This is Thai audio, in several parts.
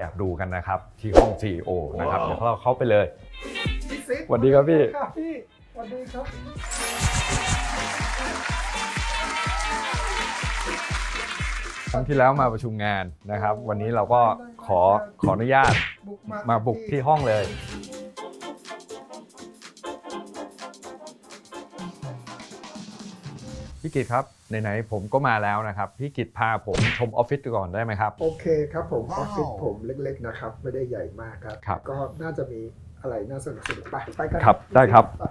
แอบดูกันนะครับ ที่ห้อง CEO นะครับเดี๋ยวเราเข้าไปเลย พี่ซิดสวัสดีครับพี่ ครับพี่สวัสดีครับ ครั้งที่แล้วมาประชุมงานนะครับ วันนี้เราก็ขอขออนุญาตบุกมามาบุกที่ห้องเลย พี่กิตครับ ไหนๆผมก็มาแล้วนะครับ พี่กิตพาผมชมออฟฟิศก่อนได้ไหมครับ โอเคครับผมออฟฟิศผมเล็กๆนะครับ ไม่ได้ใหญ่มากครับ ครับก็น่าจะมีอะไรน่าสนุกสนุกไปไปกันครับได้ครับไป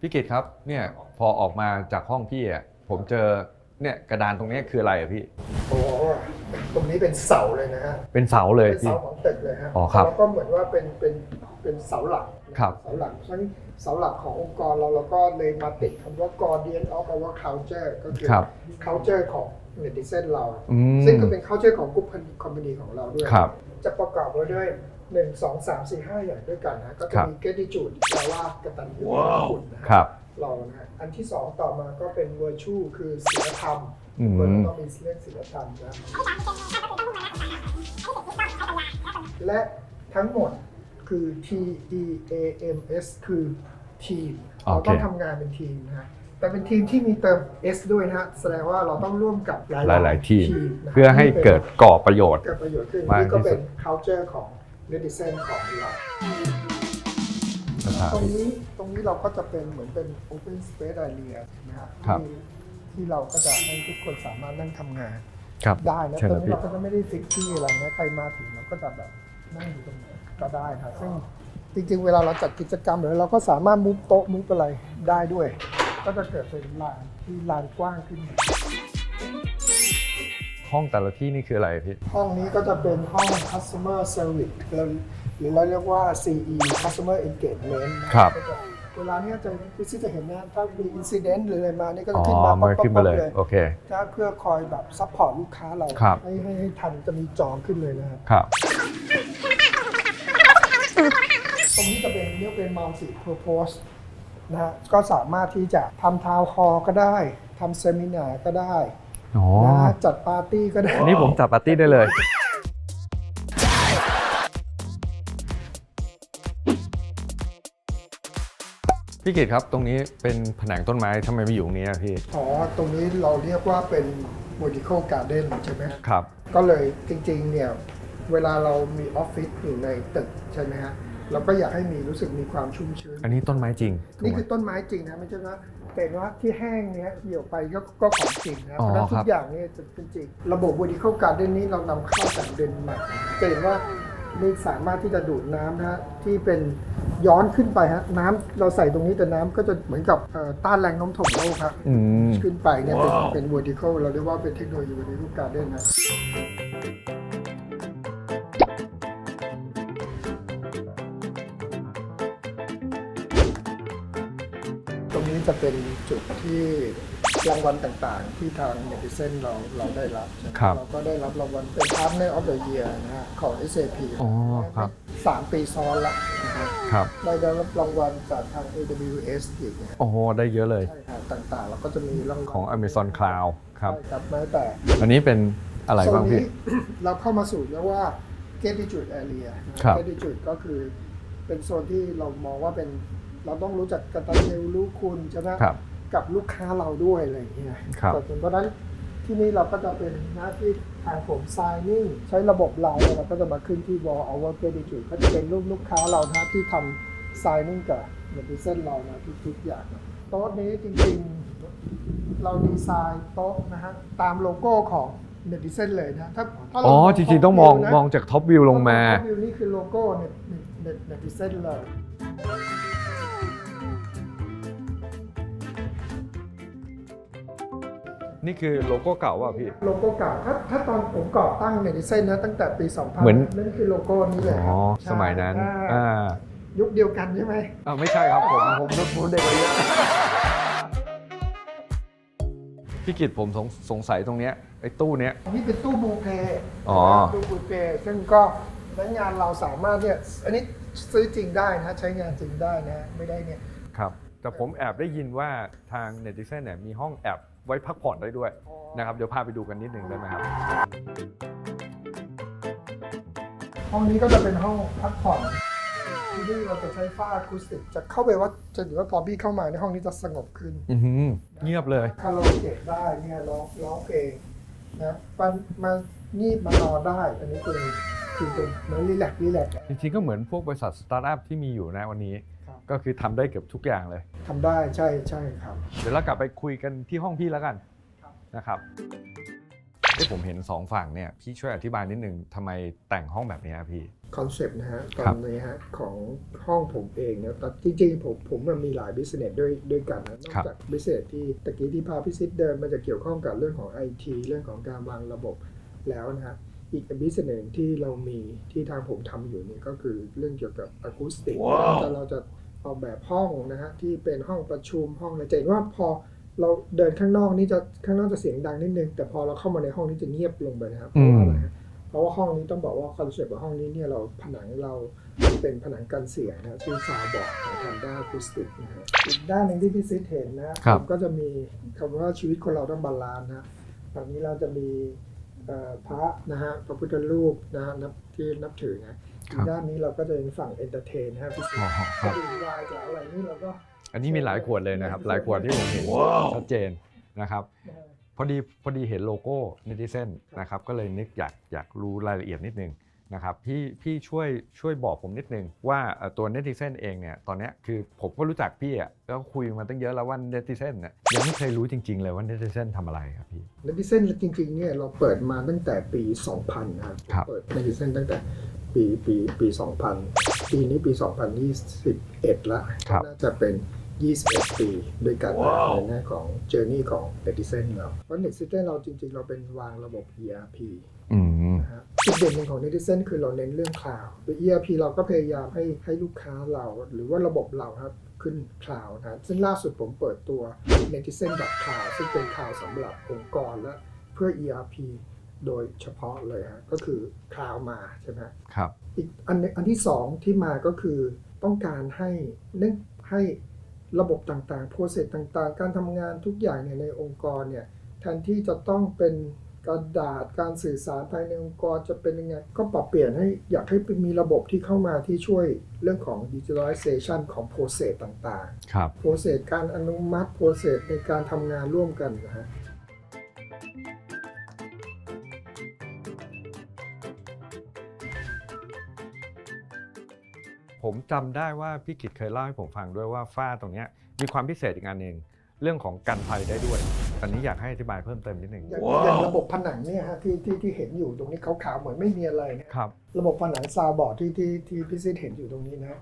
พี่กิตครับเนี่ยพอออกมาจากห้องพี่อะผมเจอเนี่ยกระดานตรงนี้คืออะไรอะพี่ โอ้ตรงนี้เป็นเสาเลยนะฮะเป็นเสาเลยเป็นพี่ เสาของตึกเลยฮะอ๋อครับแล้วก็เหมือนว่าเป็นเป็นเป็นเสาหลักครับ เสาหลักซึ่ง เสาหลักขององค์กรเราเราก็เลยมาติดคำว่า guardian of our culture ก็คือ ครับ culture ของ netizen เรา อืมซึ่งก็เป็น culture ของกลุ่มคอมพานีของเราด้วย ครับ จะประกอบไว้ด้วย 1 2 3 4 5 อย่างด้วยกันนะ ก็คจะรับ มี gratitude แปลว่ากตัญญูคุณนะฮะครับ เรานะฮะอันที่ 2 ต่อมาก็เป็น virtue คือศีลธรรมอืม คนเราต้องมีเรื่องศีลธรรมนะ และทั้งหมด คือ T E A M S คือ ทีมโอเราเคต้องทำงานเป็นทีมนะฮะแต่เป็นทีมที่มีเติม S ด้วยนะฮะแสดงว่าเราต้องร่วมกับหลายหลายๆที่นะเพื่อให้เกิดก่อประโยชน์ เกิดประโยชน์ขึ้นมากนี่ก็ที่เป็สุนด culture ของ netizen ของเราสถานตรงที่นี้ตรงนี้เราก็จะเป็นเหมือนเป็น open space area นะฮะครับ ที่ที่เราก็จะให้ทุกคนสามารถนั่งทำงานครับ ได้นะเชิญตรนะงนี้พี่ เราก็จะไม่ได้ฟิกที่อะไรนะใครมาถึงเราก็จะแบบนั่งอยู่ตรงไหน ก็ได้ครับซึ่งจริงๆ เวลาเราจัดกิจกรรมหรือเราก็สามารถมุฟโต๊ะมุฟอะไรได้ด้วย ก็จะเกิดเป็นลานที่ลานกว้างขึ้นมาห้องแต่ละที่นี่คืออะไรพี่ ห้องนี้ก็จะเป็นห้อง customer service เราหรือเราเรียกว่า CE customer engagement นะครับก็จะเวลาเนี้ยจะพี่ซิจะเห็นนะถ้ามี incident หรืออะไรมานี่ก็อ๋จะอขึ้นมามาขึ้นมาเลยป๊อปๆโอเค ถ้าเพื่อคอยแบบซัพพอร์ตลูกค้าเราครับ ให้ให้ให้ทันจะมีจองขึ้นเลยนะครับ ครับ ต รงนี้จะเป็นเรียกเป็น multi purpose นะฮะก็สามารถที่จะทำทาวน์ฮอลก็ได้ทำเซมินาก็ได้อ๋อนะฮะจัดปาร์ตี้ก็ได้อันนี้ผมจัดปาร์ตี้ได้เลย พี่กิตครับตรงนี้เป็นผนังต้นไม้ทำไมไม่อยู่ตรงนี้อะพี่ อ๋อ ตรงนี้เราเรียกว่าเป็น vertical garden ใช่ไหมฮะครับ ก็เลยจริงๆเนี่ย เวลาเรามีออฟฟิศอยู่ในตึกใช่ไหมฮะ เราก็อยากให้มีรู้สึกมีความชุ่มชื้น อันนี้ต้นไม้จริงถูกนี่ไหม คือต้นไม้จริงนะไม่ใช่ว่าแต่ว่าที่แห้งเนี้ยเหี่ยวไปก็ก็ของจริงนะอ๋เพอราะฉะนั้นทุครักบอย่างเนี่ยจะเป็นจริง ระบบ vertical garden นี้เรานำเข้าจากเดนมาร์กจะเห็นว่านี่สามารถที่จะดูดน้ำนะฮะที่เป็นย้อนขึ้นไปฮะน้ำเราใส่ตรงนี้แต่น้ำก็จะเหมือนกับเอ่อต้านแรงโน้มถ่วงโลกครับอืม ขึ้นไปเนี่ยเป็นเป็น vertical เราเรียกว่าเป็นเทคโนโลยี vertical garden นะ จะเป็นจุดที่รางวัลต่างๆ ที่ทางเนติเซนเราเราได้รับใช่ไหมครับเราก็ได้รับรางวัลเป็น Partner of the Year นะฮะของ SAP อ๋อครับ สามปีซ้อนละนะฮะครับได้รับรางวัลจากทาง AWS อีกนะฮะโอ้โหได้เยอะเลยใช่ครับต่างๆ เราก็จะมีรางวัลของ Amazon Cloud ครับ ใช่ครับแม้แต่ อันนี้เป็นอะไรบ้างพี่ โซนนี้ เราเข้ามาสู่เรียกว่า gratitude area ครับ gratitude ก็คือเป็นโซนที่เรามองว่าเป็น เราต้องรู้จักกตัญญูรู้คุณใช่ไหมครับ กับลูกค้าเราด้วยอะไรอย่างเงี้ยครับเพราะฉะนั้นที่นี่เราก็จะเป็นหน้าที่ทางผม signing ใช้ระบบไลน์เราก็จะมาขึ้นที่ wall our gratitude ก็จะเป็นรูปลูกค้าเรานะที่ทำ signing กับ netizen เรานะทุกๆอย่างนะโต๊ะนี้จริงๆ เราดีไซน์โต๊ะนะฮะตามโลโก้ของ netizen เลยนะถ้าถ้าเาอ๋อมจริงๆ ต้องมอง top view นะมองจากท็อปวิวลงมา top view นี่คือโลโก้ net net netizen เลย นี่คือโลโก้เก่าว่ะพี่ โลโก้เก่าถ้าถ้าตอนผมก่อตั้งเนติเซนนะตั้งแต่ปี 2000เหมือน นั่นคือโลโก้นี้เลยอ๋อครับสมัยนั้นใช่อ่ายุคเดียวกันใช่ไหม อ่าไม่ใช่ครับผม ผมผมเด็กกว่าเยอะพี่กิตผมสงสงสัยตรงเนี้ยไอ้ตู้เนี้ยอันนี้เป็นตู้บูเพย์อ๋อ ตู้บูเพย์ซึ่งก็พนักงานเราสามารถเนี่ยอันนี้ซื้อจริงได้นะใช้งานจริงได้นะไม่ได้เนี่ย ครับ แต่ผมแอบได้ยินว่าทางเนติเซนเนี่ยมีห้องแอบ ไว้พักผ่อนได้ด้วยนะครับเดี๋ยวพาไปดูกันนิดหนึ่งได้ไหมครับห้องนี้ก็จะเป็นห้องพักผ่อนที่นี่เราจะใช้ฝ้าอะคูสติกจะเข้าไปว่าจะถือว่าพอพี่เข้ามาในห้องนี้จะสงบขึ้นอือหือเงียบเลย คาราโอเกะได้เนี่ยร้องร้องเพลงนะมันมางีบมานอนได้ อันนี้คือคือเป็นเหมือนรีแลกซ์รีแลกซ์ จริงๆก็เหมือนพวกบริษัทสตาร์ทอัพที่มีอยู่นะวันนี้ครับ ก็คือทำได้เกือบทุกอย่างเลย ทำได้ใช่ใช่ครับ เดี๋ยวเรากลับไปคุยกันที่ห้องพี่แล้วกันครับนะครับที่ผมเห็นสองฝั่งเนี่ยพี่ช่วยอธิบายนิดนึงทำไมแต่งห้องแบบนี้อะพี่ คอนเซปต์นะฮะตคอรันบนี้ฮะของห้องผมเองเนี่ยแต่จริงๆผมผมมันมีหลายบิสเนสด้วยด้วยกันนะนอกจากบิสเนสที่ตะกี้ที่พาพิซิตเดินมันจะเกี่ยวข้องกับเรื่องของไอทีเรื่องของการวางระบบแล้วนะฮะอีกบิสเนสที่เรามีที่ทางผมทำอยู่เนี่ยก็คือเรื่องเกี่ยวกับอะคูสติกแต่เราจะ ออกแบบห้องนะฮะที่เป็นห้องประชุมห้องอะไรจะเห็นว่าพอเราเดินข้างนอกนี่จะข้างนอกจะเสียงดังนิดนึง แต่พอเราเข้ามาในห้องนี้จะเงียบลงไปนะครับเพราะว่าอะไรฮะเพราะว่าห้องนี้ต้องบอกว่าคอนเซ็ปต์ของห้องนี้เนี่ยเราผนังเราเป็นผนังกันเสียงนะชื่อซาวบอร์ดของทางด้านอะคูสติกนะฮะอีกด้านหนึ่งที่พี่ซิดเห็นนะครับผมก็จะมีคำว่าชีวิตคนเราต้องบาลานซ์นะฝั่งนี้เราจะมีเอ่อพระนะฮะพระพุทธรูปนะฮะนับที่นับถือนะ อีกด้านนี้เราก็จะเป็นฝั่งเอนเตอร์เทนนะฮะพี่ซิดอ๋อครับดื่มวายจากอะไรนี่เราก็อันนี้มีหลายขวดเลยนะครับ หลายขวดที่ผมเห็นชัดเจนนะครับนะฮะพอดีพอดีเห็นโลโก้เนติเซนนะครับ ก็เลยนึกอยากอยากรู้รายละเอียดนิดนึงนะครับพี่พี่ช่วยช่วยบอกผมนิดนึงว่าเอ่อตัวเนติเซนเองเนี่ยตอนเนี้ยคือผมก็รู้จักพี่อะก็คุยมาตั้งเยอะแล้วว่าเนติเซนเนี่ยยังไม่เคยรู้จริง ๆ เลยว่าเนติเซนทำอะไรครับพี่เนติเซนจริงๆเนี่ยเราเปิดมาตั้งแต่ปี 2000 นะครับครับ เปิดเนติเซนตั้งแต่ ปีปีปี 2000 ปีนี้ปี 2021 ละครับ น่าจะเป็น 21 ปีด้วยกันนะในแง่ของเจอร์นี่ของเนติเซนเราเพราะเนติเซนเราจริง ๆ เราเป็นวางระบบ ERP อืม นะฮะจุดเด่นหนึ่งของ Netizen คือเราเน้นเรื่องคลาวด์โดย ERP เราก็พยายามให้ให้ลูกค้าเราหรือว่าระบบเราครับขึ้นคลาวด์นะซึ่งล่าสุดผมเปิดตัว Netizen Cloud ซึ่งเป็นคลาวด์สำหรับองค์กรและเพื่อ ERP โดยเฉพาะเลยฮะก็คือคลาวด์มาใช่ไหมครับ อีกอันหนึ่งอันที่สองที่มาก็คือต้องการให้เน้นให้ระบบต่างๆ โปรเซสต่างๆ การทำงานทุกอย่างเนี่ยในองค์กรเนี่ยแทนที่จะต้องเป็นกระดาษการสื่อสารภายในองค์กรจะเป็นยังไง ก็ปรับเปลี่ยนให้อยากให้มีระบบที่เข้ามาที่ช่วยเรื่องของ digitalization ของโปรเซสต่างครับๆโปรเซสการอนุมัติโปรเซสในการทำงานร่วมกันนะฮะ ผมจำได้ว่าพี่กิตเคยเล่าให้ผมฟังด้วยว่าฝ้าตรงเนี้ยมีความพิเศษอีกอันหนึ่งเรื่องของกันไฟได้ด้วยอันนี้อยากให้อธิบายเพิ่มเติมนิดหนึ่งอย่างอย่างระบบผนังเนี่ยฮะที่ที่ที่เห็นอยู่ตรงนี้ขาวๆเหมือนไม่มีอะไรเนี่ยครับ ระบบผนังซาวบอร์ดที่ที่ที่พี่ซิดเห็นอยู่ตรงนี้นะฮะ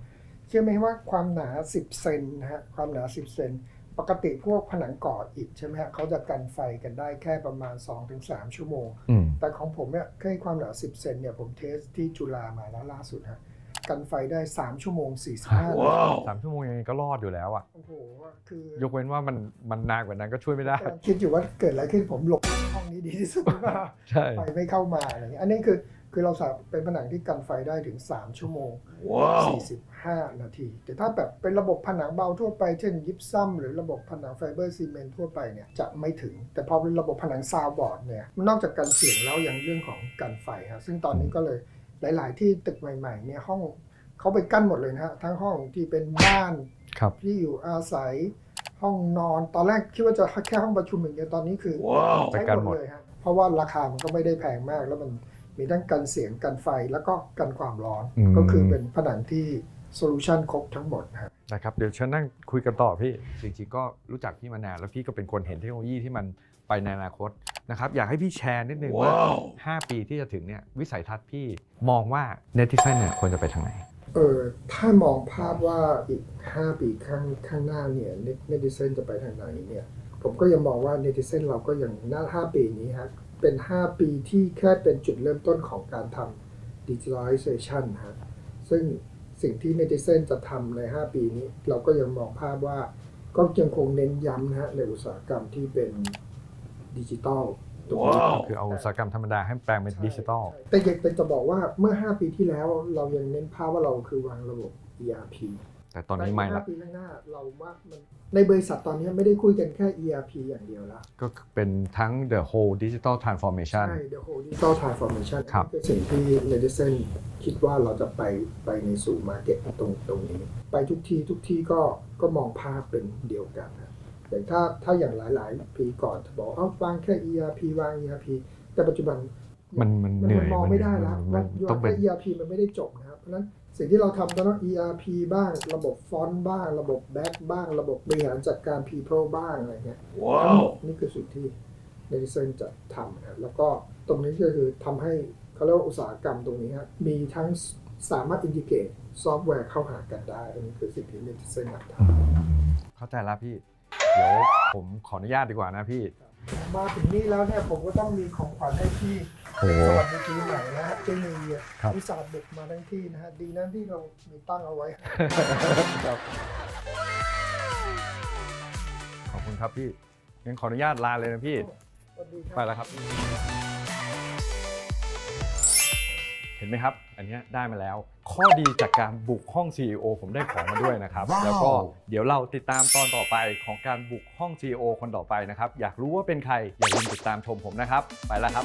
เชื่อไหมว่าความหนา 10 เซนนะฮะความหนา 10 เซนปกติพวกผนังก่ออิฐใช่ไหมฮะเขาจะกันไฟกันได้แค่ประมาณ 2-3 ชั่วโมง อืมแต่ของผมเนี่ยแค่ความหนา 10 เซนเนี่ยผมเทสที่จุฬามาแล้วล่าสุดฮะ กันไฟได้ 3 ชั่วโมง 45นาทีสามชั่วโมงยังไงก็รอดอยู่แล้วอะ โอ้โหคือยกเว้นว่ามันมันนานกว่านั้นก็ช่วยไม่ได้ กำลังคิดอยู่ว่าเกิดอะไรขึ้นผมหลบห้องนี้ดีที่สุดว่าใช่ ไฟไม่เข้ามาอะไรอย่างเงี้ยอันนี้คือคือเราสามารถเป็นผนังที่กันไฟได้ถึง 3 ชั่วโมง 45 นาที แต่ถ้าแบบเป็นระบบผนังเบาทั่วไป เช่นยิปซัมหรือระบบผนังไฟเบอร์ซีเมนต์ทั่วไปเนี่ยจะไม่ถึง แต่พอเป็นระบบผนังซาวบอร์ดเนี่ยมันนอกจากกันเสียงแล้วยังเรื่องของกันไฟครับซึ่งตอนนี้ก็เลย หลาย ๆ ที่ตึกใหม่ๆเนี่ยห้องเขาไปกั้นหมดเลยนะฮะทั้งห้องที่เป็นบ้านครับ ที่อยู่อาศัยห้องนอนตอนแรกคิดว่าจะแค่ห้องประชุมอย่างเดียวตอนนี้คือไปกันหมดเลยฮะเพราะว่าราคามันก็ไม่ได้แพงมากแล้วมันมีทั้งกันเสียงกันไฟแล้วก็กันความร้อนอืม ก็คือเป็นผนังที่โซลูชันครบทั้งหมดนะฮะ นะครับเดี๋ยวเชิญนั่งคุยกันต่อพี่จริงๆก็รู้จักพี่มานานแล้วพี่ก็เป็นคนเห็นเทคโนโลยีที่มัน ไปในอนาคตนะครับอยากให้พี่แชร์นิดนึงว่า 5 ปีที่จะถึงเนี่ยวิสัยทัศน์พี่มองว่าเนติเซนเนี่ยควรจะไปทางไหนเออถ้ามองภาพว่าอีก 5 ปีข้างข้างหน้าเนี่ยเนติเซนจะไปทางไหนเนี่ยผมก็ยังมองว่าเนติเซนเราก็ยังหน้า 5 ปีนี้ฮะเป็น 5 ปีที่แค่เป็นจุดเริ่มต้นของการทำ digitalization ฮะซึ่งสิ่งที่ Netizen จะทำใน 5 ปีนี้ เราก็ยังมองภาพว่าก็ยังคงเน้นย้ำนะฮะในอุตสาหกรรมที่เป็น ดิจิตอลตรงนี้ คือเอาอุตสาหกรรมธรรมดาให้แปลงเป็นดิจิทัลใช่แต่อยากจะบอกว่าเมื่อ 5 ปีที่แล้วเรายังเน้นภาพว่าเราคือวางระบบ ERP แต่ตอนนี้ไม่ห้าละปีข้างหน้าเราว่ามันในบริษัทตอนนี้ไม่ได้คุยกันแค่ ERP อย่างเดียวละก็เป็นทั้ง the whole digital transformation ใช่ the whole digital transformation ครับคือสิ่งที่ Medicine คิดว่าเราจะไปไปในสู่ market ตรงตรงนี้ ไปทุกที่ทุกที่ก็ก็มองภาพเป็นเดียวกันนะ อย่างถ้าถ้าอย่างหลาย ๆ ปีก่อนจะบอกเอาวางแค่ ERP วาง ERP แต่ปัจจุบันมันมันมันเหนื่อยมองไม่ได้แล้วมัว่านต้องเป็นแค่ ERP มันไม่ได้จบนะครับเพราะฉะนั้นสิ่งที่เราทำก็ต้อง ERP บ้าง ระบบฟอนต์บ้าง ระบบแบ็กบ้าง ระบบบริหารจัดการ people บ้างอะไรเงี้ยทั้งหมดนี่คือสิ่งที่ Medicine จะทำนะครับแล้วก็ตรงนี้ก็คือทำให้เขาเรียกว่าอุตสาหกรรมตรงนี้ครับมีทั้งสามารถอินทิเกรตซอฟต์แวร์เข้าหากันได้ อันนี้คือสิ่งที่ Medicine อยากทเข้าใจแล้วพี่ เดี๋ยวผมขออนุญาตดีกว่านะพี่ำมาถึงนี่แล้วเนี่ยผมก็ต้องมีของขวัญให้พี่โอ้โหสวัสดีปีใหม่นะฮะเจนีครับอุตส่าห์บุกมาทั้งที่นะฮะดีนะที่เรามีตั้งเอาไว้ครับขอบคุณครับพี่งั้นขออนุญาตลาเลยนะพี่ สวัสดีครัไปแล้วครับ เห็นไหมครับ อันเนี้ยได้มาแล้ว ข้อดีจากการบุกห้อง CEO ผมได้ของมาด้วยนะครับแล้วก็เดี๋ยวเราติดตามตอนต่อไปของการบุกห้อง CEO คนต่อไปนะครับ อยากรู้ว่าเป็นใครอย่าลืมติดตามชมผมนะครับ ไปแล้วครับ